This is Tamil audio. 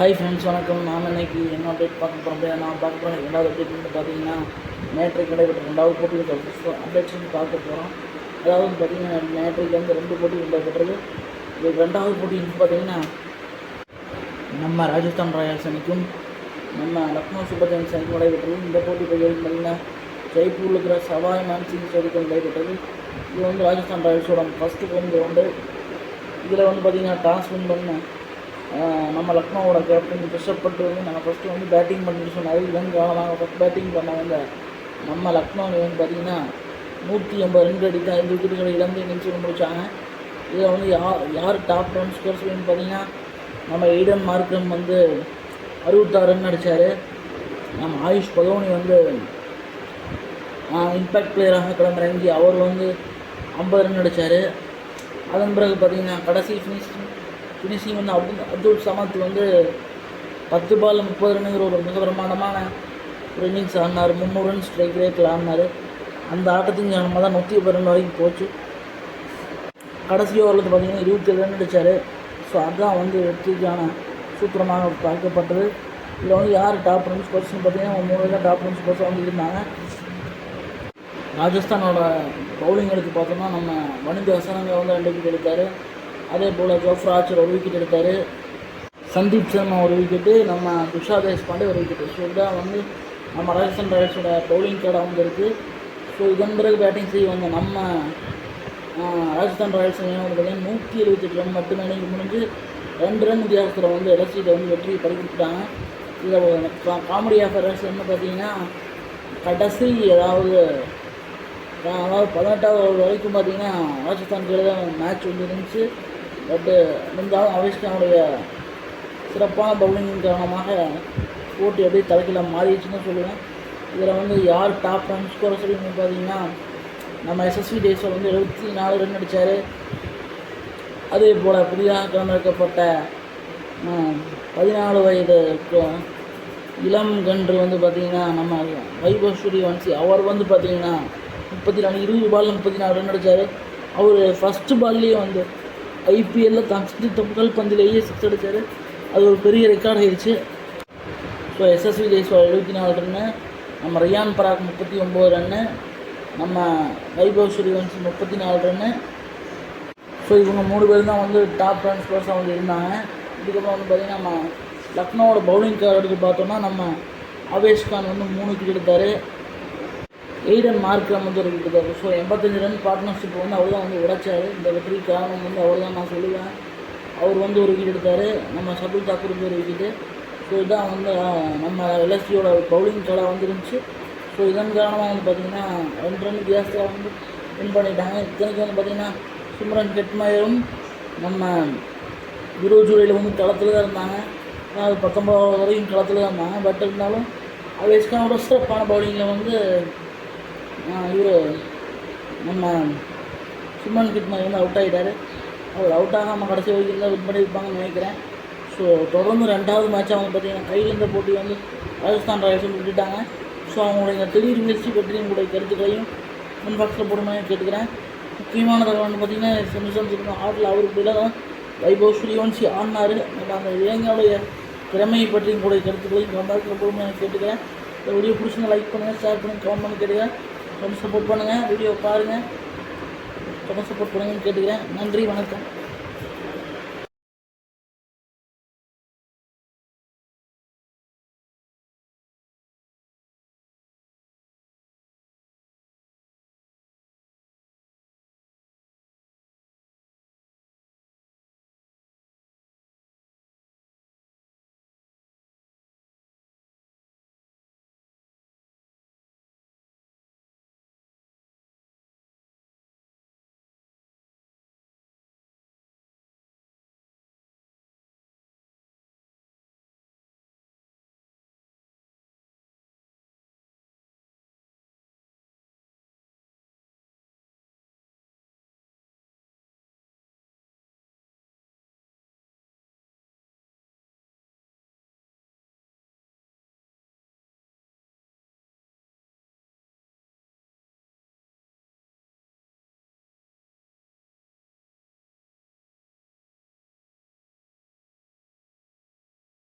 ஹாய் ஃப்ரெண்ட்ஸ் வணக்கம். நான் இன்னைக்கு என்ன அப்டேட் பார்க்க போகிறேன் நான் பார்க்க போகிறேன் ரெண்டாவது அப்டேட் வந்து பார்த்தீங்கன்னா மேட்ரிக் நடைபெற்ற ரெண்டாவது போட்டியில் அப்டேட்ஸ் வந்து பார்க்க போகிறோம் அதாவது வந்து பார்த்தீங்கன்னா மேட்ரிக் வந்து ரெண்டு போட்டி நடைபெற்றது. இது ரெண்டாவது போட்டி வந்து பார்த்தீங்கன்னா நம்ம ராஜஸ்தான் ராயல்ஸ் அணிக்கும் நம்ம லக்னோ சூப்பர் ஜெயின்ஸ் அணிக்கும் நடைபெற்றது. இந்த போட்டி பகுதியில் பார்த்தீங்கன்னா ஜெய்ப்பூரில் இருக்கிற சவாய் மான்சிங் ஸ்டேடியம் நடைபெற்றது. இது வந்து ராஜஸ்தான் ராயல்ஸோட ஃபஸ்ட்டு ஹோம் கிரவுண்டு இதில் வந்து பார்த்தீங்கன்னா டாஸ் வின் பண்ண நம்ம லக்னோவோட கேப்டன் ரிஷப் பட்டு வந்து நாங்கள் ஃபஸ்ட்டு வந்து பேட்டிங் பண்ணிட்டு சொன்னார் இதன் நாங்கள் ஃபஸ்ட் பேட்டிங் பண்ணவங்க நம்ம லக்னோவில் வந்து பார்த்தீங்கன்னா நூற்றி எண்பது ரன் அடித்து ஐந்து விக்கெட்டுகளை இழந்து இன்னிங்ஸ் முடிச்சாங்க. இதில் வந்து யார் யார் டாப் ரன் ஸ்கோர்ஸ் பார்த்தீங்கன்னா நம்ம எய்டன் மார்க்கம் வந்து அறுபத்தாறு ரன் அடித்தார் நம்ம ஆயுஷ் பகவனி வந்து இம்பேக்ட் பிளேயராக கிளம்புறங்கி அவர் வந்து ஐம்பது ரன் அடித்தார் அதன் பிறகு பார்த்தீங்கன்னா கடைசி ஃபினிஷிங் ஃபினிஷிங் வந்து அப்துல் அப்துல் சமத் வந்து பத்து பால் முப்பது ரன்னுங்கிற ஒரு மிக பிரமாண்டமான ஒரு இன்னிங்ஸ் ஆடினார். முந்நூறு ரன் ஸ்ட்ரைக் ரேட்டில் ஆடினார். அந்த ஆட்டத்தின் காரணமாக தான் நூற்றி ஐம்பது ரன் வரைக்கும் போச்சு. கடைசி ஓவரில் பார்த்தீங்கன்னா இருபத்தேழு ரன் அடித்தார் ஸோ அதுதான் வந்து வெற்றிக்கான சூத்திரமாக பார்க்கப்பட்டது. இதில் வந்து யார் டாப் ரன் ஸ்கோர்ஸ்னு பார்த்தீங்கன்னா மூணு தான் டாப் ரன் ஸ்கோர்ஸாக வந்து இருந்தாங்க. ராஜஸ்தானோட பவுலிங் எடுத்து பார்த்தோம்னா நம்ம மனித ஹசனங்க வந்து ரெண்டு விக்கெட் எடுத்தார். அதே போல் ஜோஃப்ரா ஆச்சர் ஒரு விக்கெட் எடுத்தார். சந்தீப் சர்மா ஒரு விக்கெட்டு நம்ம துஷா தேஷ்பாண்டே ஒரு விக்கெட்டு ஸோ இதான் வந்து நம்ம ராஜஸ்தான் ராயல்ஸோட பவுலிங் கார்டாக வந்து இருக்குது ஸோ இதன் பிறகு பேட்டிங் செய்ய வந்த நம்ம ராஜஸ்தான் ராயல்ஸ் வந்து பார்த்தீங்கன்னா நூற்றி எழுபத்தெட்டு ரன் மட்டுமே அணிக்கு முடிஞ்சு ரெண்டு ரன் வித்தியாசத்தில் வந்து எலசியில் வந்து வெற்றி பறிக்கிட்டாங்க இதில் காமெடி ஆஃபர் என்ன பார்த்தீங்கன்னா கடைசி ஏதாவது அதாவது பதினெட்டாவது வரைக்கும் பார்த்தீங்கன்னா ராஜஸ்தான் கீழே தான் மேட்ச் வந்து இருந்துச்சு. Uh, பட்டு இருந்தாலும் அவிஷ்கானுடைய சிறப்பான பவுலிங்கின் காரணமாக போட்டி அப்படியே தலைக்கீழ மாறிடுச்சுன்னு சொல்லுவேன். இதில் வந்து யார் டாப் ரன் ஸ்கோர் சொல்லி பார்த்தீங்கன்னா நம்ம எஸ்எஸ்வி டேஸில் வந்து எழுபத்தி நாலு ரன் அடித்தார் அதே போல் புதிதாக கலந்திருக்கப்பட்ட பதினாலு வயது கு- இளம் கன்று வந்து பார்த்தீங்கன்னா நம்ம வைபஸ்வரி வன்சி அவர் வந்து பார்த்தீங்கன்னா முப்பத்தி நாலு இருபது பால் முப்பத்தி நாலு ரன் அடித்தார் அவர் ஃபஸ்ட்டு பால்லேயே வந்து ஐபிஎல்லில் ஃபஸ்ட்டு முதல் பந்திலேயே சிக்ஸ் அடித்தார் அது ஒரு பெரிய ரெக்கார்ட் ஆயிடுச்சு. ஸோ எஸ்எஸ்வி ஜெய்ஸ்வால் எழுபத்தி நாலு ரன்னு நம்ம ரியான் பராக் முப்பத்தி ஒம்பது ரன்னு நம்ம வைபவ் சூரியவன்ஸ் முப்பத்தி நாலு ரன்னு ஸோ இவங்க மூணு பேர் தான் வந்து டாப் ரன் ஸ்கோர்ஸாக வந்து இருந்தாங்க. இதுக்கப்புறம் வந்து பார்த்திங்கன்னா நம்ம லக்னோவோட பவுலிங் கார்டுக்கு பார்த்தோம்னா நம்ம அவேஷ் கான் வந்து மூணு விக்கெட் எடுத்தார். எய்டன் மார்க்ரம் வந்து ஒரு கொடுத்தாரு ஸோ எண்பத்தஞ்சு ரன் பார்ட்னர்ஷிப் வந்து அவர் தான் வந்து உடைச்சார். இந்த வெற்றி காரணம் வந்து அவர் தான் நான் சொல்லுவேன். அவர் வந்து ஒரு விக்கெட் எடுத்தார். நம்ம சபுல் தாக்கூர் வந்து ஒரு விக்கெட்டு ஸோ இதுதான் வந்து நம்ம எல்எஸ்டியோட பவுலிங் கலை வந்துருந்துச்சு. ஸோ இதன் காரணமாக வந்து பார்த்திங்கன்னா ரெண்டு ரன் வித்தியாசத்தில் வந்து வின் பண்ணிட்டாங்க. இத்தனைக்கு வந்து பார்த்திங்கன்னா சிம்ரன் கெட்மயரும் நம்ம இருபது ஜூலையில் வந்து களத்தில் தான் இருந்தாங்க. அது பத்தொம்பது வரைக்கும் களத்தில் தான் இருந்தாங்க. பட் இருந்தாலும் அவேஸ்கானோட சிறப்பான பவுலிங்கில் வந்து இவர் நம்ம சுமன் கிட்மர் வந்து அவுட் ஆகிட்டார் அவர் அவுட் ஆகாமல் கடைசி வரைக்கும் தான் வின் பண்ணியிருப்பாங்கன்னு நினைக்கிறேன். ஸோ தொடர்ந்து ரெண்டாவது மேட்ச் அவங்க பார்த்தீங்கன்னா கையில் இருந்த போட்டி வந்து ராஜஸ்தான் ராயல்ஸ் வந்து விட்டுட்டாங்க. ஸோ அவங்களுடைய இந்த திடீர் முயற்சி பற்றியும் உங்களுடைய கருத்துக்களையும் முன்பாக்ஸில் போடுமான்னு கேட்டுக்கிறேன். முக்கியமான தகவல்னு வந்து பார்த்தீங்கன்னா செமிசன்ஸ் இருக்கும் ஆட்டில் அவருக்கு பதிலாக வைபவ் சூரியவன்சி ஆடினார். அந்த இளைஞருடைய திறமையை பற்றியும் கூட கருத்துக்களையும் கம்பாக்ஸில் போடுமான்னு கேட்டுக்கிறேன். இந்த வீடியோ பிடிச்சிங்க லைக் பண்ணுங்கள் ஷேர் பண்ணுங்கள் கமெண்ட் பண்ணி கேட்டுக்கிறேன். ரொம்ப சப்போர்ட் பண்ணுங்கள் வீடியோ பாருங்கள் ரொம்ப சப்போர்ட் பண்ணுங்கன்னு கேட்டுக்கிறேன். நன்றி வணக்கம்.